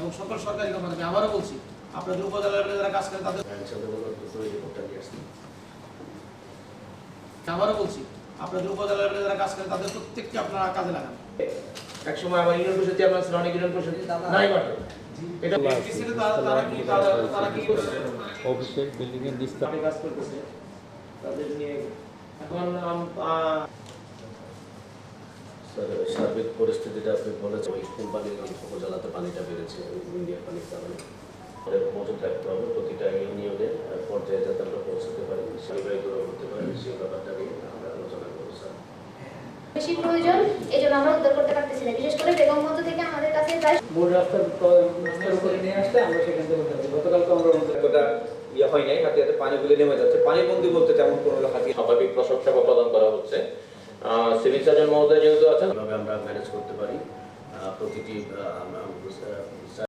এবং সকল সরকারি কর্মচারী আবারও বলছি আপনাদের উপজেলা লেভেলে যারা কাজ করে তাদের আবারও বলছি আপনাদের উপজেলা লেভেলে যারা কাজ করে তাদের প্রত্যেককে আপনারা কাজে লাগান। এক সময় আমার ইউনিয়ন পরিষদ চেয়ারম্যান ছিল অনেক ইউনিয়ন পরিষদ নাই মাত্র এটা তারা তারা কি তারা- কি অফিসের বিল্ডিং এর কাজ করতেছে। তাদের নিয়ে এখন আম- সার্বিক পরিস্থিতিটা আপনি বলেছেন ওই কোম্পানির উপজেলাতে পানিটা বেড়েছে ইন্ডিয়ার পানির কারণে আমাদের মজুদ রাখতে হবে প্রতিটা ইউনিয়নে পর্যায়ে যাতে আমরা পৌঁছাতে পারি দূর করতে পারি সেই ব্যাপারটা নিয়ে আমরা আলোচনা করব স্যার। বেশি প্রয়োজন এই জন্য আমরা উদ্ধার করতে পারতেছি না বিশেষ করে বেগমগঞ্জ থেকে আমাদের কাছে প্রায় মূল রাস্তার রাস্তার উপরে নিয়ে আসলে আমরা সেখান থেকে উদ্ধার করি গতকালকে আমরা উদ্ধার ইয়ে হয় নাই হাতে হাতে পানিগুলো নেমে যাচ্ছে। পানিবন্দি বলতে তেমন কোনো হাতি স্বাভাবিক প্রসব সেবা প্রদান করা হচ্ছে। সিভিল সার্জন মহোদয় যেহেতু আছেন আমরা ম্যানেজ করতে পারি। প্রতিটি